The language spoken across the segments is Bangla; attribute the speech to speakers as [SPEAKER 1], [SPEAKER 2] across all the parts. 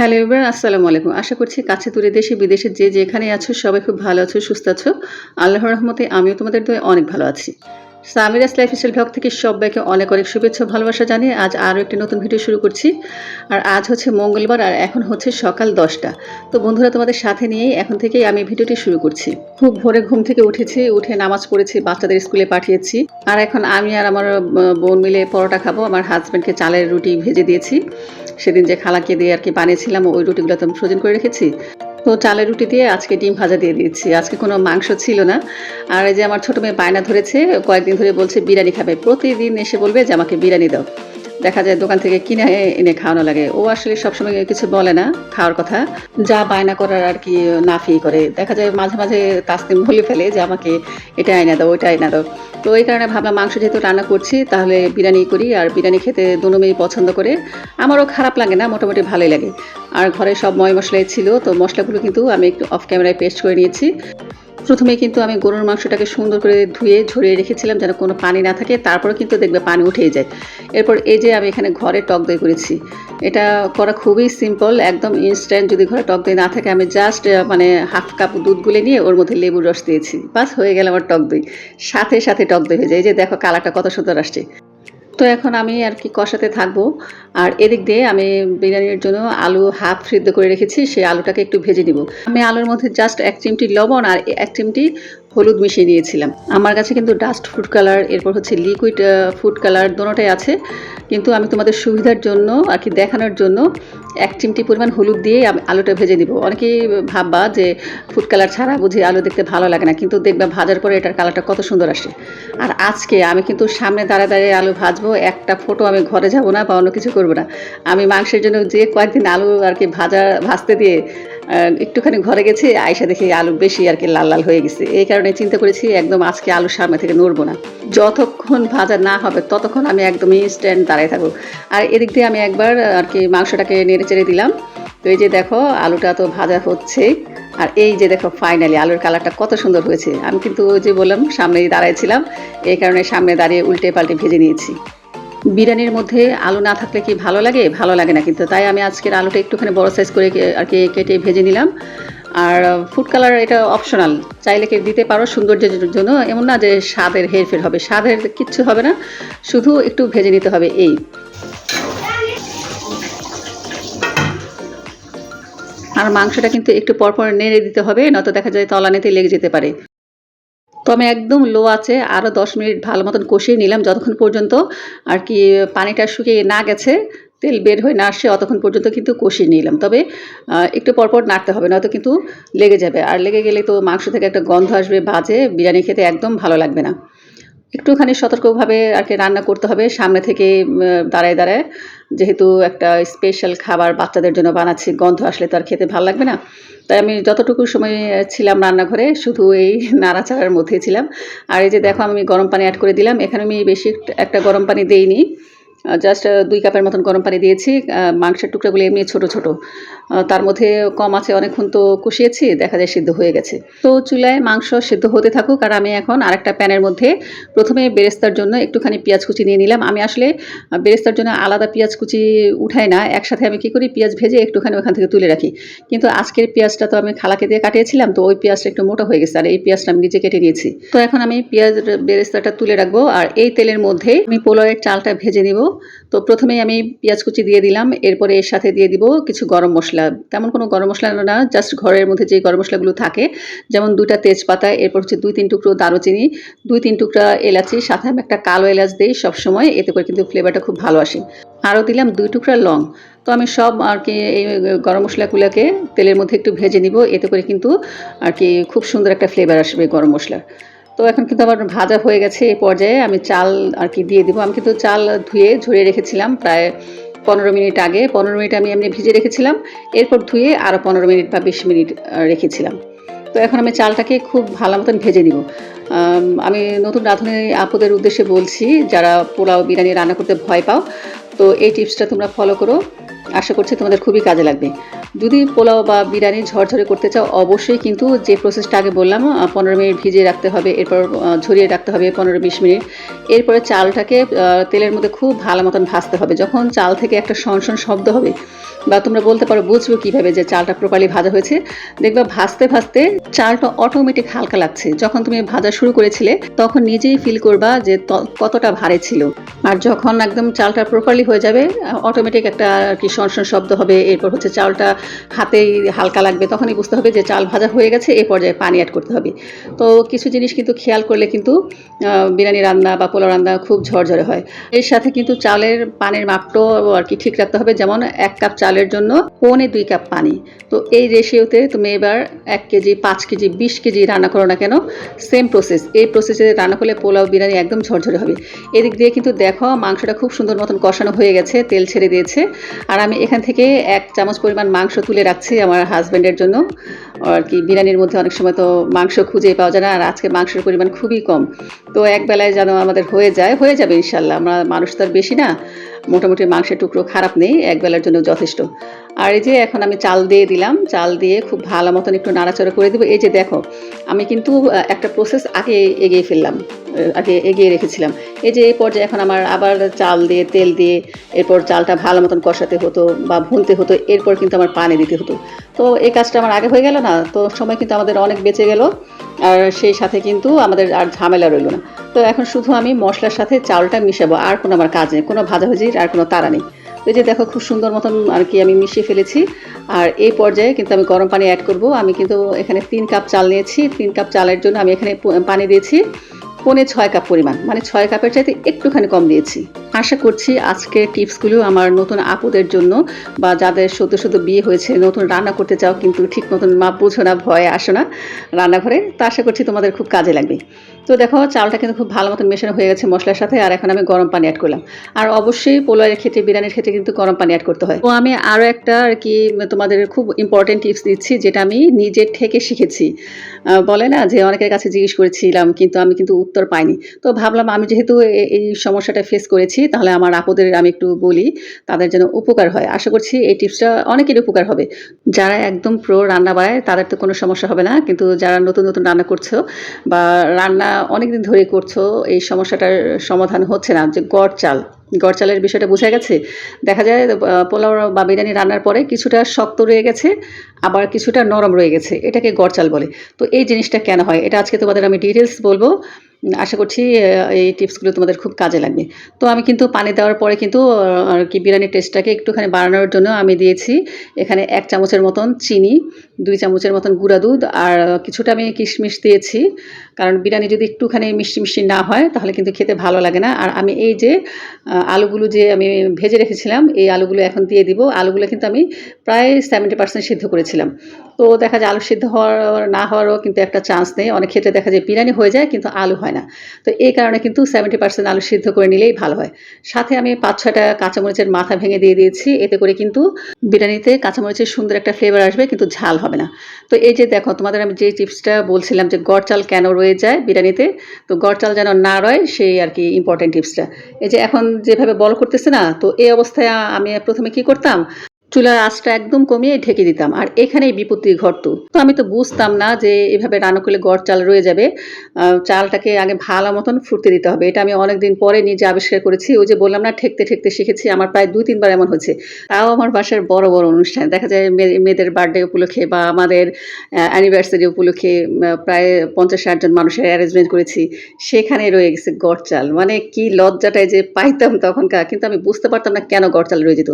[SPEAKER 1] হ্যালো এবার আসসালামু আলাইকুম। আশা করছি কাছে দূরে দেশে, বিদেশে যে যেখানে আছো, সবাই খুব ভালো আছো, সুস্থ আছো। আল্লাহর রহমতে আমিও তোমাদের দয়ে অনেক ভালো আছি। সামিরাস লাইফ স্টাইল ব্লগ থেকে সবাইকে অনেক অনেক শুভেচ্ছা ভালোবাসা জানিয়ে আজ আরও একটি নতুন ভিডিও শুরু করছি। আর আজ হচ্ছে মঙ্গলবার আর এখন হচ্ছে সকাল দশটা। তো বন্ধুরা, তোমাদের সাথে নিয়েই এখন থেকেই আমি ভিডিওটি শুরু করছি। খুব ভোরে ঘুম থেকে উঠেছি, উঠে নামাজ পড়েছি, বাচ্চাদের স্কুলে পাঠিয়েছি। আর এখন আমি আর আমার বোন মিলে পরোটা খাব, আমার হাজব্যান্ডকে চালের রুটি ভেজে দিয়েছি। সেদিন যে খালাকে দিয়ে আর কি বানিয়েছিলাম, ওই রুটিগুলো তো ফ্রোজেন করে রেখেছি। তো চালের রুটি দিয়ে আজকে ডিম ভাজা দিয়ে দিয়েছি। আজকে কোনো মাংস ছিল না। আর এই যে আমার ছোটো মেয়ে বায়না ধরেছে, কয়েকদিন ধরে বলছে, বিরিয়ানি খাবে। প্রতিদিন এসে বলবে যে, আমাকে বিরিয়ানি দাও। দেখা যায় দোকান থেকে কিনে এনে খাওয়ানো লাগে। ও আসলে সবসময় কিছু বলে না খাওয়ার কথা। যা বায়না করার আর কি নাফি করে। দেখা যায় মাঝে মাঝে তাসনিম বলে ফেলে যে, আমাকে এটা আয়না দাও, ওইটা আয়না দাও। তো এই কারণে ভাবলাম মাংস যেহেতু রান্না করছি, তাহলে বিরিয়ানি করি আর বিরিয়ানি খেতে দুনো মেয়ে পছন্দ করে। আমারও খারাপ লাগে না, মোটামুটি ভালোই লাগে। আর ঘরে সব ময় মশলাই ছিল, তো মশলাগুলো কিন্তু আমি একটু অফ ক্যামেরায় পেস্ট করে নিয়েছি। প্রথমে কিন্তু আমি গরুর মাংসটাকে সুন্দর করে ধুয়ে ঝরিয়ে রেখেছিলাম যেন কোনো পানি না থাকে, তারপরে কিন্তু দেখবে পানি উঠেই যায়। এরপর এই যে আমি এখানে ঘরে টক দই করেছি, এটা করা খুবই সিম্পল একদম ইনস্ট্যান্ট যদি ঘরে টক দই না থাকে, আমি জাস্ট মানে হাফ কাপ দুধ গুলে নিয়ে ওর মধ্যে লেবুর রস দিয়েছি। বাস হয়ে গেল আমার টক দই। সাথে সাথে টক দই হয়ে যায়। এই যে দেখো কালারটা কত সুন্দর আসছে। তো এখন আমি আর কি কষাতে থাকব। আর এদিক দিয়ে আমি বিরিয়ানির জন্য আলু হাফ সিদ্ধ করে রেখেছি, সেই আলুটাকে একটু ভেজে নিব। আমি আলুর মধ্যে জাস্ট এক চিমটি লবণ আর এক চিমটি হলুদ মিশিয়ে নিয়েছিলাম আমার কাছে কিন্তু ডাস্ট ফুড কালার এরপর হচ্ছে লিকুইড ফুড কালার দোনোটাই আছে। কিন্তু আমি তোমাদের সুবিধার জন্য আর কি দেখানোর জন্য এক চিমটি পরিমাণ হলুদ দিয়ে আমি আলুটা ভেজে নিব অনেকেই ভাববা যে ফুড কালার ছাড়া বুঝি আলু দেখতে ভালো লাগে না, কিন্তু দেখবে ভাজার পরে এটার কালারটা কত সুন্দর আসে। আর আজকে আমি কিন্তু সামনে দাঁড়ায় দাঁড়িয়ে আলু ভাজবো, একটা ফটো আমি ঘরে যাব না বা অন্য কিছু করব না। আমি মাংসের জন্য যে কয়েকদিন আলু আর কি ভাজা, ভাজতে দিয়ে একটুখানি ঘরে গেছি আয়সা দেখি আলু বেশি আর কি লাল লাল হয়ে গেছে। এই কারণে চিন্তা করেছি একদম আজকে আলুর সামনে থেকে নড়বো না। যতক্ষণ ভাজা না হবে ততক্ষণ আমি একদম ইনস্ট্যান্ট দাঁড়িয়ে থাকব। আর এদিক দিয়ে আমি একবার আর কি মাংসটাকে নেড়ে চেড়ে দিলাম। তো এই যে দেখো, আলুটা তো ভাজা হচ্ছে। আর এই যে দেখো ফাইনালি আলুর কালারটা কত সুন্দর হয়েছে। আমি কিন্তু ওই যে বললাম, সামনেই দাঁড়াইছিলাম এই কারণে সামনে দাঁড়িয়ে উল্টে পাল্টে ভেজে নিয়েছি। বিরিয়ানির মধ্যে আলু না থাকলে কি ভালো লাগে? ভালো লাগে না কিন্তু। তাই আমি আজকের আলুটা একটুখানি বড় সাইজ করে আর কি কেটে ভেজে নিলাম। আর ফুড কালার এটা অপশনাল চাইলে কে দিতে পারো সৌন্দর্যের জন্য। এমন না যে স্বাদের হেরফের হবে। স্বাদের কিচ্ছু হবে না। শুধু একটু ভেজে নিতে হবে এই। আর মাংসটা কিন্তু একটু পরপর নেড়ে দিতে হবে, নয়তো দেখা যায় তলানিতে লেগে যেতে পারে। তো আমি একদম লো আছে আরও দশ মিনিট ভালো মতন কষিয়ে নিলাম যতক্ষণ পর্যন্ত আর কি পানিটা শুকিয়ে না গেছে, তেল বের হয়ে না আসছে অতক্ষণ পর্যন্ত কিন্তু কষিয়ে নিলাম। তবে একটু পরপর নাড়তে হবে, নয়তো কিন্তু লেগে যাবে। আর লেগে গেলে তো মাংস থেকে একটা গন্ধ আসবে, বাজে, বিরিয়ানি খেতে একদম ভালো লাগবে না। একটুখানি সতর্কভাবে আর কি রান্না করতে হবে। সামনে থেকে দাঁড়ায় দাঁড়ায় যেহেতু একটা স্পেশাল খাবার বাচ্চাদের জন্য বানাচ্ছি, গন্ধ আসলে তো আর খেতে ভালো লাগবে না। তাই আমি যতটুকু সময় ছিলাম রান্নাঘরে, শুধু এই নাড়াচাড়ার মধ্যেই ছিলাম। আর এই যে দেখো, আমি গরম পানি অ্যাড করে দিলাম। এখানে আমি বেশি একটা- গরম পানি দেইনি। জাস্ট দুই কাপের মতন গরম পানি দিয়েছি। মাংসের টুকরাগুলো এমনি ছোট ছোট। তার মধ্যে কম আছে, অনেকক্ষণ তো কষিয়েছি, দেখা যায় সিদ্ধ হয়ে গেছে। তো চুলায় মাংস সিদ্ধ হতে থাকুক, আর আমি এখন আরেকটা প্যানের মধ্যে প্রথমে বেরেস্তার জন্য একটুখানি পেঁয়াজ কুচি নিয়ে নিলাম। আমি আসলে বেরেস্তার জন্য আলাদা পেঁয়াজ কুচি উঠাই না, একসাথে আমি কী করি, পেঁয়াজ ভেজে একটুখানি ওখান থেকে তুলে রাখি। কিন্তু আজকের পেঁয়াজটা তো আমি খালাকে দিয়ে কাটিয়েছিলাম, তো ওই পেঁয়াজটা একটু মোটা হয়ে গেছে, আর এই পেঁয়াজটা আমি নিজে কেটে নিয়েছি। তো এখন আমি পেঁয়াজ বেরেস্তাটা তুলে রাখব, আর এই তেলের মধ্যে আমি পোলাওয়ের চালটা ভেজে নিব। তো প্রথমেই আমি পেঁয়াজ কুচি দিয়ে দিলাম, এরপরে এর সাথে দিয়ে দিব কিছু গরম মশলা। তেমন কোনো গরম মশলা না জাস্ট ঘরের মধ্যে যে গরম মশলাগুলো থাকে, যেমন দুইটা তেজপাতা, এরপর হচ্ছে দুই তিন টুকরো দারুচিনি, দুই তিন টুকরা এলাচি, সাথে আমি একটা কালো এলাচ দিই সবসময়, এতে করে কিন্তু ফ্লেভারটা খুব ভালো আসে। আরও দিলাম দুই টুকরা লং। তো আমি সব আর কি এই গরম মশলাগুলোকে তেলের মধ্যে একটু ভেজে নিব, এতে করে কিন্তু আর কি খুব সুন্দর একটা ফ্লেভার আসবে গরম মশলার। তো এখন কিন্তু আমার ভাজা হয়ে গেছে এই পর্যায়ে। আমি চাল আর কি দিয়ে দিব। আমি কিন্তু চাল ধুয়ে ঝরিয়ে রেখেছিলাম প্রায় পনেরো মিনিট আগে। পনেরো মিনিট আমি এমনি ভিজে রেখেছিলাম। এরপর ধুয়ে আরও পনেরো মিনিট বা বিশ মিনিট রেখেছিলাম। তো এখন আমি চালটাকে খুব ভালো মতন ভেজে নিব। আমি নতুন রাঁধুনি আপুদের উদ্দেশ্যে বলছি, যারা পোলাও বিরিয়ানি রান্না করতে ভয় পাও, তো এই টিপসটা তোমরা ফলো করো। আশা করছি তোমাদের খুবই কাজে লাগবে। যদি পোলাও বা বিরিয়ানি ঝরঝরে করতে চাও, অবশ্যই কিন্তু যে প্রসেসটা আগে বললাম পনেরো মিনিট ভিজিয়ে রাখতে হবে, এরপর ঝরিয়ে রাখতে হবে পনেরো বিশ মিনিট। এরপরে চালটাকে তেলের মধ্যে খুব ভালো মতন ভাজতে হবে। যখন চাল থেকে একটা সনসন শব্দ হবে বা তোমরা বলতে পারো বুঝব কীভাবে যে চালটা প্রপারলি ভাজা হয়েছে। দেখবা ভাজতে ভাজতে চালটা অটোমেটিক হালকা লাগছে। যখন তুমি ভাজা শুরু করেছিলে, তখন নিজেই ফিল করবা যে কতটা ভারী ছিল। আর যখন একদম চালটা প্রপারলি হয়ে যাবে অটোমেটিক একটা কি শনশন শব্দ হবে। এরপর হচ্ছে চালটা হাতেই হালকা লাগবে। তখনই বুঝতে হবে যে চাল ভাজা হয়ে গেছে এই পর্যায়ে পানি অ্যাড করতে হবে। তো কিছু জিনিস কিন্তু খেয়াল করলে কিন্তু বিরিয়ানি রান্না বা পোলাও রান্না খুব ঝরঝরে হয়। এর সাথে কিন্তু চালের পানির মাপটাও আর কি ঠিক রাখতে হবে। যেমন এক কাপ চালের জন্য পৌনে দুই কাপ পানি। তো এই রেশিওতে তুমি এবার এক কেজি, পাঁচ কেজি, বিশ কেজি রান্না করো না কেন সেম প্রসেস এই প্রসেসে রান্না করলে পোলাও, বিরিয়ানি একদম ঝরঝরে হবে। এদিক দিয়ে কিন্তু দেখো মাংসটা খুব সুন্দর মতন কষানো হয়ে গেছে, তেল ছেড়ে দিয়েছে। আর আমি এখান থেকে এক চামচ পরিমাণ মাংস তুলে রাখছি আমার হাজব্যান্ডের জন্য। আর কি, বিরিয়ানির মধ্যে অনেক সময় তো মাংস খুঁজে পাওয়া যায় না, আর আজকে মাংসের পরিমাণ খুবই কম। তো এক বেলায় যেন আমাদের হয়ে যায়, হয়ে যাবে ইনশাল্লাহ। আমরা মানুষ তো আর বেশি না। মোটামুটি মাংসের টুকরো খারাপ নেই এক বেলার জন্য যথেষ্ট। আর এই যে এখন আমি চাল দিয়ে দিলাম, চাল দিয়ে খুব ভালো মতন একটু নাড়াচাড়া করে দেবো। এই যে দেখো, আমি কিন্তু একটা প্রসেস আগে এগিয়ে ফেললাম আগে এগিয়ে রেখেছিলাম। এই যে এই পর্যায়ে এখন আমার আবার চাল দিয়ে, তেল দিয়ে, এরপর চালটা ভালো মতন কষাতে হতো বা ভুনতে হতো, এরপর কিন্তু আমার পানি দিতে হতো। তো এই কাজটা আমার আগে হয়ে গেল না, তো সময় কিন্তু আমাদের অনেক বেঁচে গেল, আর সেই সাথে কিন্তু আমাদের আর ঝামেলা রইল না। তো এখন শুধু আমি মশলার সাথে চালটা মিশাবো, আর কোনো আমার কাজ নেই, কোনো ভাজাভাজির আর কোনো তাড়া নেই। এই যে দেখো খুব সুন্দর মতন আর কি আমি মিশিয়ে ফেলেছি। আর এই পর্যায়ে কিন্তু আমি গরম পানি অ্যাড করব। আমি কিন্তু এখানে তিন কাপ চাল নিয়েছি। তিন কাপ চালের জন্য আমি এখানে পানি দিয়েছি। পৌনে ছয় কাপ পরিমাণ মানে ছয় কাপের চাইতে একটুখানি কম দিয়েছি। আশা করছি আজকের টিপসগুলো আমার নতুন আপুদের জন্য বা যাদের সদ্য সদ্য বিয়ে হয়েছে, নতুন রান্না করতে চাও কিন্তু ঠিক মতন মাপ বুঝো না, ভয়ে আসো না রান্নাঘরে, তা আশা করছি তোমাদের খুব কাজে লাগবে। তো দেখো, চালটা কিন্তু খুব ভালো মতন মেশানো হয়ে গেছে মশলার সাথে, আর এখন আমি গরম পানি অ্যাড করলাম। আর অবশ্যই পোলাওয়ের ক্ষেত্রে, বিরিয়ানির ক্ষেত্রে কিন্তু গরম পানি অ্যাড করতে হয়। তো আমি আরও একটা আর কি তোমাদের খুব ইম্পর্টেন্ট টিপস দিচ্ছি, যেটা আমি নিজের থেকে শিখেছি। বলে না যে, অনেকের কাছে জিজ্ঞেস করেছিলাম, কিন্তু আমি কিন্তু উত্তর পাইনি। তো ভাবলাম আমি যেহেতু এই সমস্যাটা ফেস করেছি, তাহলে আমার আপদের আমি একটু বলি, তাদের যেন উপকার হয়। আশা করছি এই টিপসটা অনেকের উপকার হবে। যারা একদম প্রো রান্না বাড়ায়, তাদের তো কোনো সমস্যা হবে না। কিন্তু যারা নতুন নতুন রান্না করছ বা রান্না অনেকদিন ধরে করছ, এই সমস্যাটার সমাধান হচ্ছে না। যে গড় চাল। গড় চালের বিষয়টা বোঝা গেছে। দেখা যায় পোলাও বা বিরিয়ানি রান্নার পরে কিছুটা শক্ত রয়ে গেছে, আবার কিছুটা নরম রয়ে গেছে। এটাকে গড় চাল বলে। তো এই জিনিসটা কেন হয়? এটা আজকে তোমাদের আমি ডিটেলস বলব। আশা করছি এই টিপসগুলো তোমাদের খুব কাজে লাগবে। তো আমি কিন্তু পানি দেওয়ার পরে কিন্তু আর কি বিরিয়ানির টেস্টটাকে একটুখানি বাড়ানোর জন্য আমি দিয়েছি এখানে এক চামচের মতন চিনি, দুই চামচের মতন গুঁড়া দুধ, আর কিছুটা আমি কিশমিশ দিয়েছি। কারণ বিরিয়ানি যদি একটুখানি মিষ্টি মিষ্টি না হয়, তাহলে কিন্তু খেতে ভালো লাগে না। আর আমি এই যে আলুগুলো যে আমি ভেজে রেখেছিলাম, এই আলুগুলো এখন দিয়ে দিব। আলুগুলো কিন্তু আমি প্রায় সেভেন্টি পার্সেন্ট সিদ্ধ করেছিলাম। তো দেখা যায় আলু সিদ্ধ হওয়ার, না হওয়ারও কিন্তু একটা চান্স নেই। অনেক ক্ষেত্রে দেখা যায় বিরিয়ানি হয়ে যায় কিন্তু আলু হয় না। তো এই কারণে কিন্তু সেভেন্টি পার্সেন্ট আলু সিদ্ধ করে নিলেই ভালো হয়। সাথে আমি পাঁচ ছয়টা কাঁচামরিচের মাথা ভেঙে দিয়ে দিয়েছি। এতে করে কিন্তু বিরিয়ানিতে কাঁচামরিচের সুন্দর একটা ফ্লেভার আসবে কিন্তু ঝাল হবে না। তো এই যে দেখো, তোমাদের আমি যে টিপসটা বলছিলাম যে গড় চাল কেন রয়ে যায় বিরিয়ানিতে, তো গড় চাল যেন না রয় সেই আর কি ইম্পর্টেন্ট টিপসটা এই যে এখন যেভাবে বল করতেছে না, তো এই অবস্থায় আমি প্রথমে কি করতাম চুলার আঁচটা একদম কমিয়ে ঢেকে দিতাম, আর এখানেই বিপত্তি ঘটতো তো। আমি তো বুঝতাম না যে এভাবে রান্না করলে গড় চাল রয়ে যাবে চালটাকে আগে ভালো মতন ফুটতে দিতে হবে। এটা আমি অনেকদিন পরে নিজে আবিষ্কার করেছি, ওই যে বললাম না, ঠেকতে ঠেকতে শিখেছি, আমার প্রায় দুই তিনবার এমন হচ্ছে তাও আমার বাসার বড় বড় অনুষ্ঠান, দেখা যায় মেয়েদের বার্থডে উপলক্ষে বা আমাদের অ্যানিভার্সারি উপলক্ষে প্রায় পঞ্চাশ ষাট জন মানুষের অ্যারেঞ্জমেন্ট করেছি, সেখানে রয়ে গেছে গড় চাল। মানে কি লজ্জাটায় যে পাইতাম তখনকার, কিন্তু আমি বুঝতে পারতাম না কেন গড় চাল রয়ে যেত।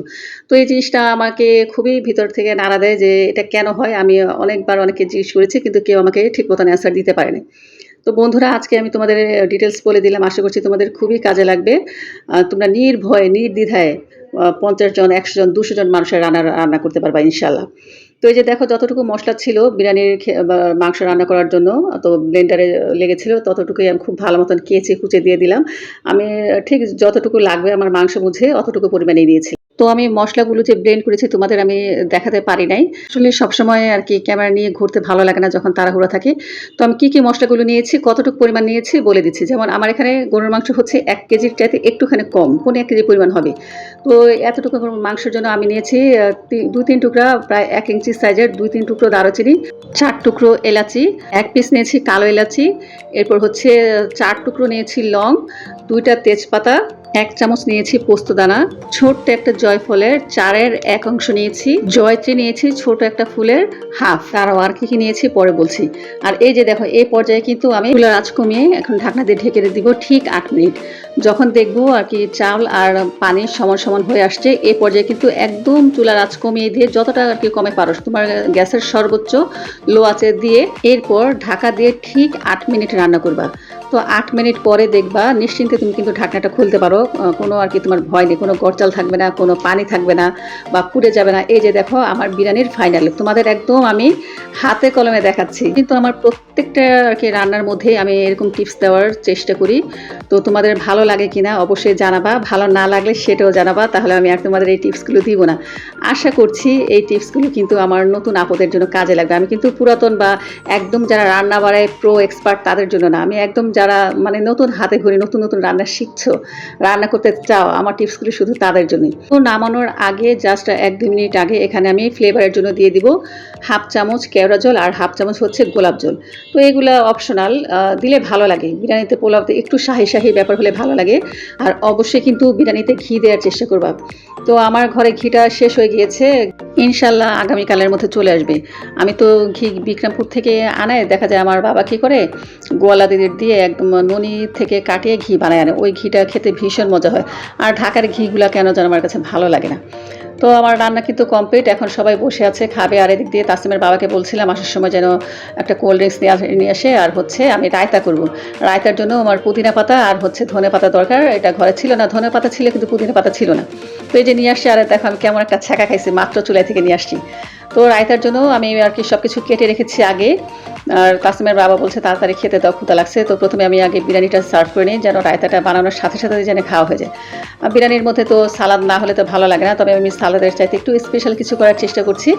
[SPEAKER 1] তো এই জিনিসটা আমাকে খুবই ভিতর থেকে নাড়া দেয় যে এটা কেন হয়? আমি অনেকবার অনেকে জিজ্ঞেস করেছি, কিন্তু কেউ আমাকে ঠিক মতন অ্যান্সার দিতে পারেনি। তো বন্ধুরা, আজকে আমি তোমাদের ডিটেলস বলে দিলাম। আশা করছি তোমাদের খুবই কাজে লাগবে। তোমরা নির্ভয়ে, নির্দ্বিধায় পঞ্চাশ জন, একশো জন, দুশো জন মানুষের রান্না রান্না করতে পারবা ইনশাল্লাহ তো এই যে দেখো, যতটুকু মশলা ছিল বিরিয়ানির মাংস রান্না করার জন্য, তো ব্লেন্ডারে লেগেছিল, ততটুকুই আমি খুব ভালো মতন কেচে কুচে দিয়ে দিলাম। আমি ঠিক যতটুকু লাগবে আমার মাংস বুঝে অতটুকু পরিমাণে দিয়েছি। তো আমি মশলাগুলো যে ব্লেন্ড করেছি তোমাদের আমি দেখাতে পারি নাই। আসলে সবসময় আর কি ক্যামেরা নিয়ে ঘুরতে ভালো লাগে না যখন তাড়াহুড়া থাকে। তো আমি কী কী মশলাগুলো নিয়েছি, কতটুকু পরিমাণ নিয়েছি বলে দিচ্ছি। যেমন আমার এখানে গরুর মাংস হচ্ছে এক কেজির চাইতে একটুখানি কম পনেরো এক কেজি পরিমাণ হবে। তো এতটুকু মাংসের জন্য আমি নিয়েছি দুই তিন টুকরা প্রায় এক ইঞ্চি সাইজের দুই তিন টুকরো দারুচিনি, চার টুকরো এলাচি, এক পিস নিয়েছি কালো এলাচি, এরপর হচ্ছে চার টুকরো নিয়েছি লং, দুইটা তেজপাতা এক চামচ নিয়েছি পোস্তদানা ছোট্ট একটা জয়ফলের চারের এক অংশ নিয়েছি, জয়ত্রী নিয়েছি ছোট একটা ফুলের হাফ। তারাও আর কি কি নিয়েছি পরে বলছি। আর এই যে দেখো, এই পর্যায়ে কিন্তু আমি ফুলের আঁচ কমিয়ে এখন ঢাকনা দিয়ে ঢেকে দিব ঠিক আট মিনিট। যখন দেখব আর কি চাল আর পানি সমান সমান হয়ে আসছে, এই পর্যায়ে কিন্তু একদম চুলার আঁচ কমিয়ে দিয়ে যতটা আর কি কমে পারো, তোমার গ্যাসের সর্বোচ্চ লো আঁচে দিয়ে এরপর ঢাকা দিয়ে ঠিক আট মিনিট রান্না করবা। তো আট মিনিট পরে দেখবা, নিশ্চিন্তে তুমি কিন্তু ঢাকনাটা খুলতে পারো। কোনো আর কি তোমার ভয় নেই, কোনো গরচাল থাকবে না, কোনো পানি থাকবে না বা পুড়ে যাবে না। এই যে দেখো, আমার বিরিয়ানির ফাইনাল তোমাদের একদম আমি হাতে কলমে দেখাচ্ছি। কিন্তু আমার প্রত্যেকটা আর কি রান্নার মধ্যে আমি এরকম টিপস দেওয়ার চেষ্টা করি। তো তোমাদের ভালো লাগে কি না অবশ্যই জানাবা, ভালো না লাগলে সেটাও জানাবা। তাহলে আমি আর তোমাদের এই টিপসগুলো দিব না। আশা করছি এই টিপসগুলো কিন্তু আমার নতুন আপদের জন্য কাজে লাগবে। আমি কিন্তু পুরাতন বা একদম যারা রান্না বাড়ায় প্রো এক্সপার্ট তাদের জন্য না। আমি একদম যারা মানে নতুন হাতে ঘুরে নতুন নতুন রান্না শিখছো, রান্না করতে চাও, আমার টিপসগুলি শুধু তাদের জন্যই। তো নামানোর আগে জাস্ট এক, দুই মিনিট আগে এখানে আমি ফ্লেভারের জন্য দিয়ে দিব হাফ চামচ কেওড়া জল আর হাফ চামচ হচ্ছে গোলাপ জল। তো এগুলো অপশনাল দিলে ভালো লাগে। বিরিয়ানিতে পোলাওতে একটু শাহি শাহি ব্যাপার হলে ভালো লাগে। আর অবশ্যই কিন্তু বিরিয়ানিতে ঘি দেওয়ার চেষ্টা করবা। তো আমার ঘরে ঘিটা শেষ হয়ে গিয়েছে। ইনশাল্লাহ আগামীকালের মধ্যে চলে আসবে। আমি তো ঘি বিক্রমপুর থেকে আনায় দেখা যায় আমার বাবা কী করে, গোয়ালা দিদির দিয়ে একদম ননি থেকে কাটিয়ে ঘি বানায় আনে। ওই ঘিটা খেতে ভীষণ মজা হয়। আর ঢাকার ঘিগুলা কেন যেন আমার কাছে ভালো লাগে না। তো আমার রান্না কিন্তু কমপ্লিট এখন সবাই বসে আছে, খাবে। আর এদিক দিয়ে তাসিমের বাবাকে বলছিলাম, আসার সময় যেন একটা কোল্ড ড্রিঙ্কস নিয়ে আস- আর হচ্ছে আমি রায়তা করব। রায়তার জন্য আমার পুদিনা পাতা আর হচ্ছে ধনে পাতা দরকার। এটা ঘরে ছিল না। ধনে পাতা ছিল, কিন্তু পুদিনা পাতা ছিল না। তো এই যে নিয়ে আসছে আর দেখো আমি কেমন একটা ছ্যাঁকা খাইছি। মাত্র চুলাই থেকে নিয়ে আসছি। তো রায়তার জন্য আমি আর কি সব কিছু কেটে রেখেছি আগে। আর কাসিমের বাবা বলছে, তাড়াতাড়ি খেতে দাও লাগছে। তো প্রথমে আমি আগে বিরিয়ানিটা সার্ভ করে নিই, যেন রায়তাটা বানানোর সাথে সাথে যেন খাওয়া হয়ে যায়। আর বিরিয়ানির মধ্যে তো সালাদ না হলে তো ভালো লাগে না, তবে আমি সালাদের চাইতে একটু স্পেশাল কিছু করার চেষ্টা করছি।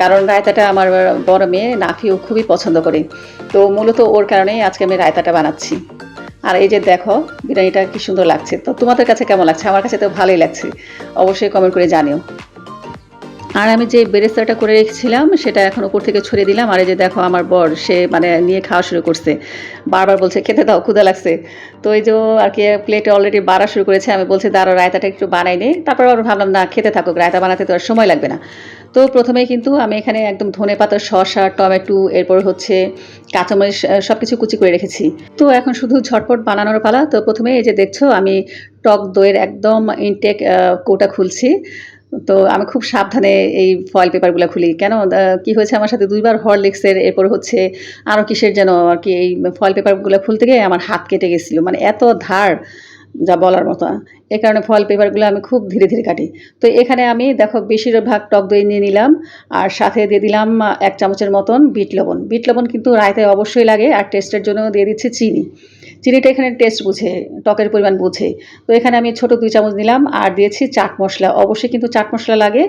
[SPEAKER 1] কারণ রায়তাটা আমার বড় মেয়ে নাফিও খুবই পছন্দ করে। তো মূলত ওর কারণেই আজকে আমি রায়তাটা বানাচ্ছি। আর এই যে দেখো, বিরিয়ানিটা কি সুন্দর লাগছে। তো তোমাদের কাছে কেমন লাগছে? আমার কাছে তো ভালোই লাগছে। অবশ্যই কমেন্ট করে জানিও। আর আমি যে বেরেস্তাটা করে রেখেছিলাম, সেটা এখন উপর থেকে ছড়িয়ে দিলাম। আর এই যে দেখো, আমার বর, সে মানে নিয়ে খাওয়া শুরু করছে। বারবার বলছে, খেতে দাও ক্ষুদা লাগছে। তো এই যে আর কি প্লেটে অলরেডি বাড়া শুরু করেছে। আমি বলছি দাঁড়ো রায়তাটা একটু বানাই নেই তারপর আবার ভাবলাম, না, খেতে থাকুক, রায়তা বানাতে তো আর সময় লাগবে না। তো প্রথমে কিন্তু আমি এখানে একদম ধনে পাতা, শসা, টমেটো, এরপর হচ্ছে কাঁচামরিচ সব কিছু কুচি করে রেখেছি। তো এখন শুধু ঝটপট বানানোর পালা। তো প্রথমে এই যে দেখছ, আমি টক দইয়ের একদম ইনটেক কোটা খুলছি। তো আমি খুব সাবধানে এই ফয়েল পেপারগুলো খুলি। কেন? কি হয়েছে? আমার সাথে দুইবার হরলিক্সের এরপর হচ্ছে আরও কিসের যেন আর কি এই ফয়েল পেপারগুলো খুলতে গিয়ে আমার হাত কেটে গেছিল। মানে এত ধার, যা বলার মতো। এই কারণে ফল পেপারগুলো আমি খুব ধীরে ধীরে কাটি। তো এখানে আমি দেখো বেশিরভাগ টক দই নিয়ে নিলাম, আর সাথে দিয়ে দিলাম এক চামচের মতন বিট লবণ। বিট লবণ কিন্তু রায়তায় অবশ্যই লাগে, আর টেস্টের জন্য দিয়ে দিচ্ছি চিনি। চিনিটা এখানে টেস্ট বুঝে টকের পরিমাণ বুঝে। তো এখানে আমি ছোট দুই চামচ নিলাম আর দিয়েছি চাট মশলা। অবশ্যই কিন্তু চাট মশলা লাগে,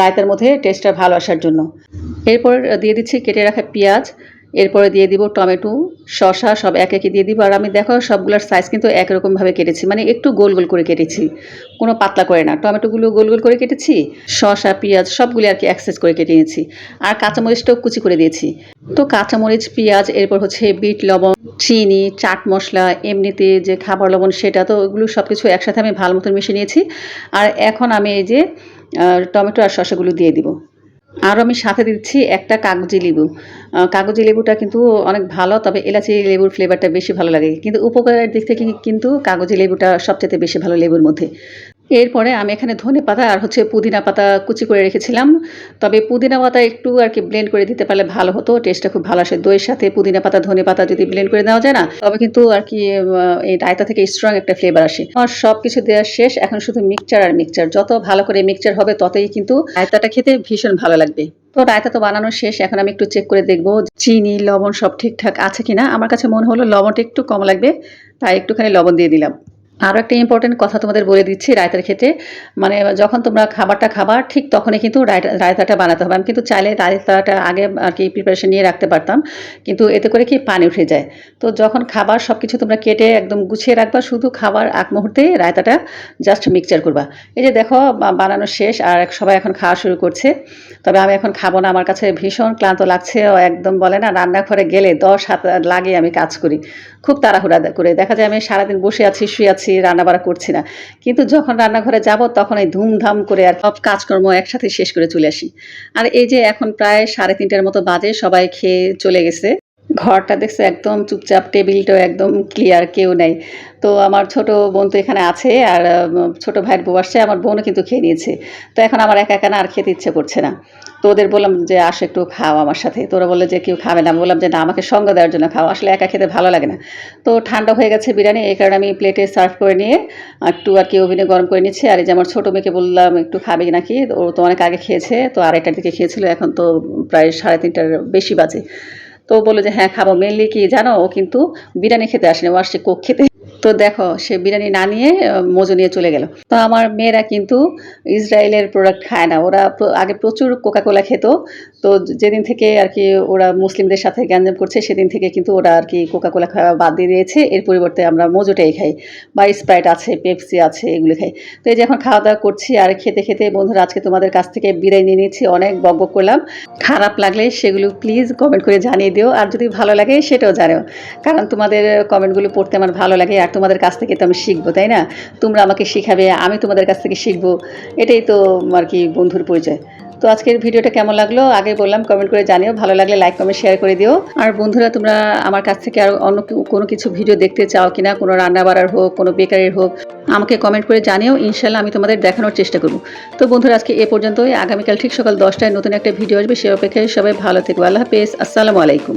[SPEAKER 1] রায়তার মধ্যে টেস্টটা ভালো আসার জন্য। এরপর দিয়ে দিচ্ছি কেটে রাখা পেঁয়াজ এরপরে দিয়ে দিব টমেটো, শসা, সব এক একে দিয়ে দিব। আর আমি দেখো সবগুলোর সাইজ কিন্তু একরকমভাবে কেটেছি। মানে একটু গোল গোল করে কেটেছি। কোনো পাতলা করে না। টমেটোগুলো গোল গোল করে কেটেছি, শসা, পেঁয়াজ সবগুলি আর কি অ্যাক্সেস করে কেটে নিয়েছি। আর কাঁচামরিচটাও কুচি করে দিয়েছি। তো কাঁচামরিচ, পেঁয়াজ, এরপর হচ্ছে বিট, লবণ, চিনি, চাট মশলা, এমনিতে যে খাবার লবণ সেটা, তো ওগুলো সব কিছু একসাথে আমি ভালো মতন মিশিয়ে নিয়েছি। আর এখন আমি এই যে টমেটো আর শসাগুলো দিয়ে দিব। আর আমি সাথে দিচ্ছি একটা কাগজি লেবু। কাগজি লেবুটা কিন্তু অনেক ভালো, তবে এলাচি লেবুর ফ্লেভারটা বেশি ভালো লাগে। কিন্তু উপকারের দিক থেকে কিন্তু কাগজি লেবুটা সবচেয়ে বেশি ভালো লেবুর মধ্যে। এরপরে আমি এখানে ধনে পাতা আর হচ্ছে পুদিনা পাতা কুচি করে রেখেছিলাম। তবে পুদিনা পাতা একটু আর কি ব্লেন্ড করে দিতে পারলে ভালো হতো টেস্টটা খুব ভালো আসে। দইয়ের সাথে পুদিনা পাতা, ধনে পাতা যদি ব্লেন্ড করে দেওয়া যায় না, তবে কিন্তু আর কি এই রায়তা থেকে স্ট্রং একটা ফ্লেভার আসে। আমার সব কিছু দেওয়া শেষ, এখন শুধু মিক্সচার আর মিক্সচার যত ভালো করে মিক্সচার হবে, ততই কিন্তু রায়তাটা খেতে ভীষণ ভালো লাগবে। তো রায়তা তো বানানো শেষ, এখন আমি একটু চেক করে দেখব চিনি, লবণ সব ঠিকঠাক আছে কিনা। আমার কাছে মনে হলো লবণটা একটু কম লাগবে, তাই একটুখানি লবণ দিয়ে দিলাম। আরও একটা ইম্পর্টেন্ট কথা তোমাদের বলে দিচ্ছি রায়তার ক্ষেত্রে। মানে যখন তোমরা খাবারটা খাবার ঠিক তখনই কিন্তু রায়তা, রায়তাটা বানাতে হবে। আমি কিন্তু চাইলে রায়তাটা আগে আর কি প্রিপারেশন নিয়ে রাখতে পারতাম। কিন্তু এতে করে কি পানি উঠে যায়। তো যখন খাবার সব কিছু তোমরা কেটে একদম গুছিয়ে রাখবা, শুধু খাবার এক মুহূর্তে রায়তাটা জাস্ট মিক্সচার করবা। এই যে দেখো বানানো শেষ আর সবাই এখন খাওয়া শুরু করছে। তবে আমি এখন খাব না, আমার কাছে ভীষণ ক্লান্ত লাগছে। একদম বলে না, রান্নাঘরে গেলে দশ হাত লাগে আমি কাজ করি। খুব তাড়াহুড়া করে। দেখা যায় আমি সারাদিন বসে আছি, শুয়ে আছি। আছি রান্না বাড়া করছি না। কিন্তু যখন রান্নাঘরে যাব, তখন এই ধুমধাম করে আর সব কাজকর্ম একসাথে শেষ করে চলে আসি। আর এই যে এখন প্রায় সাড়ে তিনটার মতো বাজে, সবাই খেয়ে চলে গেছে। ঘরটা দেখছে, একদম চুপচাপ টেবিলটাও একদম ক্লিয়ার কেউ নেই। তো আমার ছোট বোন তো এখানে আছে আর ছোট ভাইয়ের বউ আসছে, আমার বোনও কিন্তু খেয়ে নিয়েছে। তো এখন আমার একা একা না, আর খেতে ইচ্ছে করছে না। তো ওদের বললাম যে, আসো একটু খাও আমার সাথে। তোরা বলল যে, কেউ খাবে না। বললাম যে, না, আমাকে সঙ্গ দেওয়ার জন্য খাও, আসলে একা খেতে ভালো লাগে না। তো ঠান্ডা হয়ে গেছে বিরিয়ানি, এই কারণে আমি প্লেটে সার্ভ করে নিয়ে একটু আর কি ওভেনে গরম করে নিচ্ছি। আর এই যে আমার ছোটো মেয়েকে বললাম, একটু খাবে নাকি? ও তো অনেক আগে খেয়েছে, তো আড়াইটার দিকে খেয়েছিল, এখন তো প্রায় সাড়ে তিনটার বেশি বাজে। তো বলে যে হ্যাঁ খাব। মেনলি কি জানো, ও কিন্তু বিরিয়ানি খেতে আসেনি, ও আসছে কোক খেতে। তো দেখো, সে বিরিয়ানি না নিয়ে মজু নিয়ে চলে গেল। তো আমার মেয়েরা কিন্তু ইসরায়েলের প্রোডাক্ট খায় না। ওরা আগে প্রচুর কোকাকোলা খেত। তো যেদিন থেকে আর কি ওরা মুসলিমদের সাথে গ্যাঞ্জাম করছে, সেদিন থেকে কিন্তু ওরা আর কি কোকাকোলা খাওয়া বাদ দিয়ে দিয়েছে। এর পরিবর্তে আমরা মজুটাই খাই বা স্প্রাইট আছে পেপসি আছে, এগুলো খাই। তো এই যে এখন খাওয়া দাওয়া করছি আর খেতে খেতে, বন্ধুরা, আজকে তোমাদের কাছ থেকে বিদায় নিয়ে নিচ্ছি অনেক বক বক করলাম। খারাপ লাগলে সেগুলো প্লিজ কমেন্ট করে জানিয়ে দিও। আর যদি ভালো লাগে, সেটাও জানাও। কারণ তোমাদের কমেন্টগুলো পড়তে আমার ভালো লাগে। আর তোমাদের কাছ থেকে তো আমি শিখব, তাই না? তোমরা আমাকে শিখাবে, আমি তোমাদের কাছ থেকে শিখব। এটাই তো আর কি বন্ধুর পরিচয়। তো আজকের ভিডিওটা কেমন লাগল? আগে বললাম কমেন্ট করে জানিও। ভালো লাগলে লাইক কমেন্ট শেয়ার করে দিও। আর বন্ধুরা, তোমরা আমার কাছ থেকে আর অন্য কোনো কিছু ভিডিও দেখতে চাও কিনা, কোনো রান্না বাড়ার হোক, কোনো বেকারের হোক, আমাকে কমেন্ট করে জানিও। ইনশাল্লাহ আমি তোমাদের দেখানোর চেষ্টা করব। তো বন্ধুরা, আজকে এ পর্যন্তই। আগামীকাল ঠিক সকাল দশটায় নতুন একটা ভিডিও আসবে। সে অপেক্ষায় সবাই ভালো থেকো। আল্লাহ হাফেজ। আসসালামু আলাইকুম।